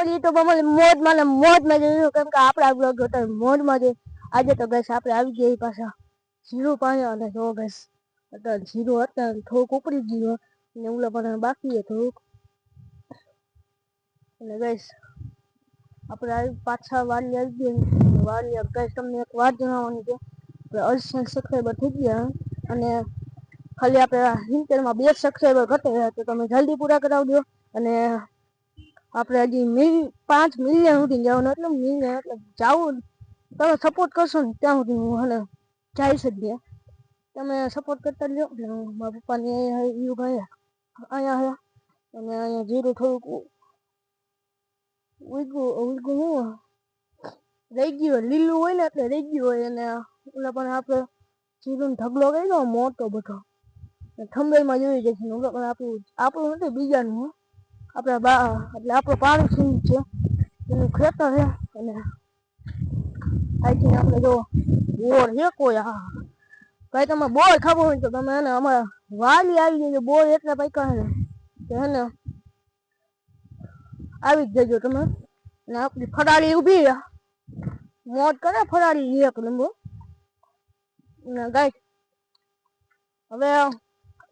Family તો બમલ મોજ મને મોજમાં જોયું કેમ કે આપણા બ્લોગ જોતા મોજમાં આજે તો ગેસ આપણે આવી ગયા પાછા. જીરું પાણી અને જો ગેસ અત્યારે જીરું હતા થોડુંક ઉપડી ગયું ને ઉલા પણ બાકી થોડુંક. અને ગેસ આપણે પાછા વાલી આવી ગયા વાલી ગેસ તમને એક વાત જણાવવાની છે. આપણે અઢીસો સબસ્ક્રાઈબર થઈ ગયા અને ખાલી આપણે સિત્તેરમાં બે સબસ્ક્રાઈબર ઘટે તો તમે જલ્દી પૂરા કરાવજો. અને આપણે હજી મિલ, પાંચ મિલિયન સુધી જવાનું એટલે મિલિયન એટલે જવું. તમે સપોર્ટ કરશો ને ત્યાં સુધી હું હને જઈ શકીએ. તમે સપોર્ટ કરતા લ્યો એટલે હું મારા પપ્પાને અહીંયા યુ ગયા અહીંયા હે. અને અહીંયા જીરું થોડુંક ઉગું ઉગું હું રહી ગયું હોય, લીલું હોય ને એટલે રહી ગયું હોય. અને ઓલા પણ આપણે જીરું ઢગલો કર્યો મોટો બધો. થંબેલમાં જોઈ જશે પણ આપણું આપણું નથી, બીજાનું. આપણા બા, એટલે આપણું પાણી સિંહ છે. એનું ખેતર છે, અને અહીંથી આપણે જો બોર છે કોઈ, હા. ભાઈ, તમે બોર ખાવો હોય તો તમે એને અમારા વાલી આવી જજો બોર એટલે પૈકા છે કે હે ને આવી જ જજો તમે. અને આપણી ફરાળી ઊભી રહ્યા. મોજ કરે ફરાળી એક નંબર ને ગાય, હવે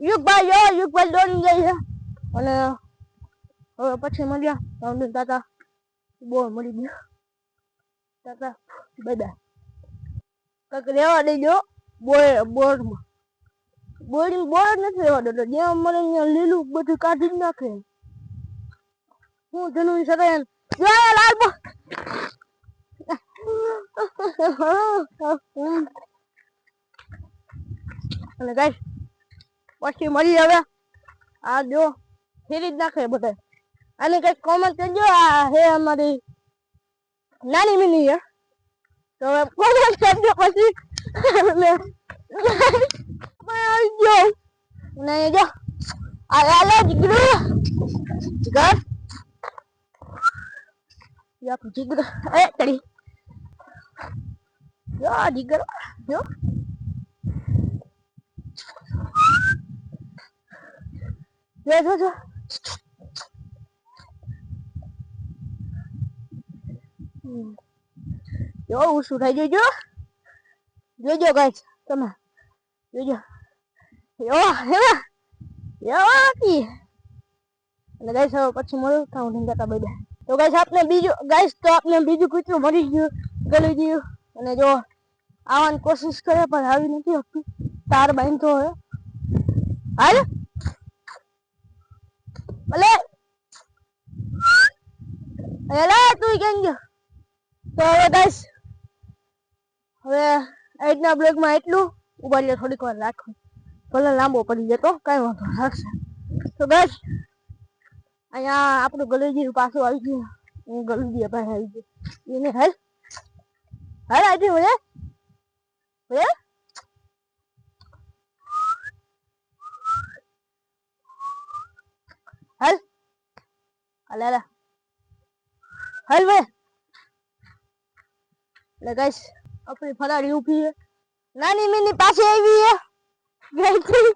યુગભાઈ યુગભાઈ દોડી જાય છે. અને હવે પછી મળ્યા. Round ta ta. બહુ મળી ગયા. તાતા બધા કંઈક રહેવા દેજો બોર બોરમાં. બોર જ નથી રહેવા દેતો. જ્યાં મળે ત્યાં લીલું બધું કાઢી જ નાખે. હું જનુની સદાયન જય લાલ અને ગાઈસ, પછી મળી હવે. આ જો, ફેરી જ નાખે બધા આને કંઈક કોમેન્ટ કરજો. આ હે અમારી નાની મિની હે. તો કોમેન્ટ કરજો પછી. જો ગયો જો, આ આલે જીગરું જીગર યા આપણું જીગર. એ તડી આ જીગર. જો. જો જો જો. જો શું થઈ જોજો જોજો ગાઈસ, તમે. જોજો. યો, હેવા. યો, કી. અને ગાઈસ, હવે પછી મળ્યું થાઉં ઢંગાતા બધા તો ગાઈસ, આપને બીજું, ગાઈસ, તો આપને બીજું કૂતરું મળી ગયું, ગળી ગયું. અને જો આવવાની કોશિશ કરે, પણ આવી નથી શકતું. તાર બાંધતો હોય. હાલ. ભલે. એલા તું કેમ ગયો? તો હવે ગાઈસ હવે આજના બ્લોગમાં એટલું. ઊભા રહ્યો થોડીક વાર રાખો. ભલે લાંબો પડી જતો કઈ વાંધો રાખશે. તો ગાઈસ અહીંયા આપણું ગલુજીનું પાછું આવી ગયું. હું ગલુજી ભાઈ આવી ગયું. એને હાલ હાલ આજે મને હે? હાલ હાલ હાલ, ભાઈ. એટલે ગાઈસ આપણી ફરાળી ઊભી છે. નાની મીની પાસે આવી છે. ગઈથી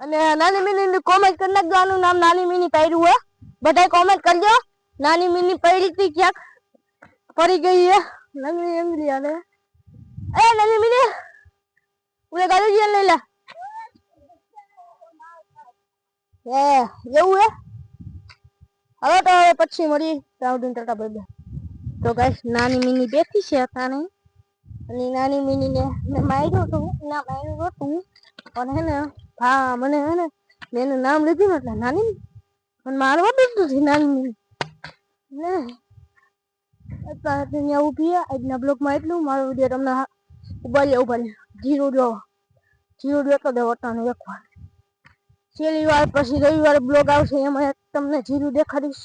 અને નાની મીની કોમેન્ટ કરી નાખજો આનું નામ નાની મીની પહેર્યું હે બધાય કોમેન્ટ કરજો. નાની મીની પહેરી હતી ક્યાંક? પડી ગઈ છે. નાની એંગલી આને એ નાની મીની ઉરે ગાડી લઈ લે. એ એવું હે? હવે તો પછી મળી. રાઉન્ડ ટાટા ભાઈ તો ગાઈસ, નાની મીની બેઠી છે અતાને અને નાની મીની ને મેં માર્યું હતું ના માર્યું હતું પણ હે ને, હા, મને હે ને, મેં એનું નામ લીધું એટલે નાની પણ મારવા જ છે નાની મીની. ને અત્યારે ત્યાં ઊભી આજના બ્લોગમાં એટલું. મારો વીડિયો તમને ઊભા લે ઊભા લે જીરો જો જીરો દેતો તો અટાણે એક વાર. છેલ્લી વાર પછી રવિવારે બ્લોગ આવશે, એમાં તમને જીરું દેખાડીશ.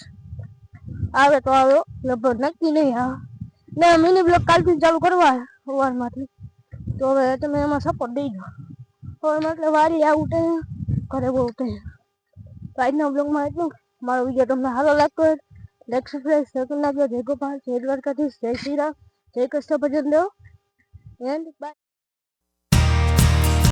આવે તો આવ્યો લગભગ નક્કી નહીં આવે ને મિની બ્લોગ કાલથી ચાલુ કરવા સવારમાંથી તો હવે તમે એમાં સપોર્ટ દઈ દો એટલે વારી આ ઉઠે ઘરે બહુ ઉઠે તો આજના બ્લોગમાં એટલું મારો વીડિયો તમને સારો લાગતો હોય લાઈક સબસ્ક્રાઈબ શેર કરી નાખજો. જય ગોપાલ, જય દ્વારકાધીશ, જય શ્રી રામ, જય કૃષ્ણ ભજન દેવ એન્ડ બાય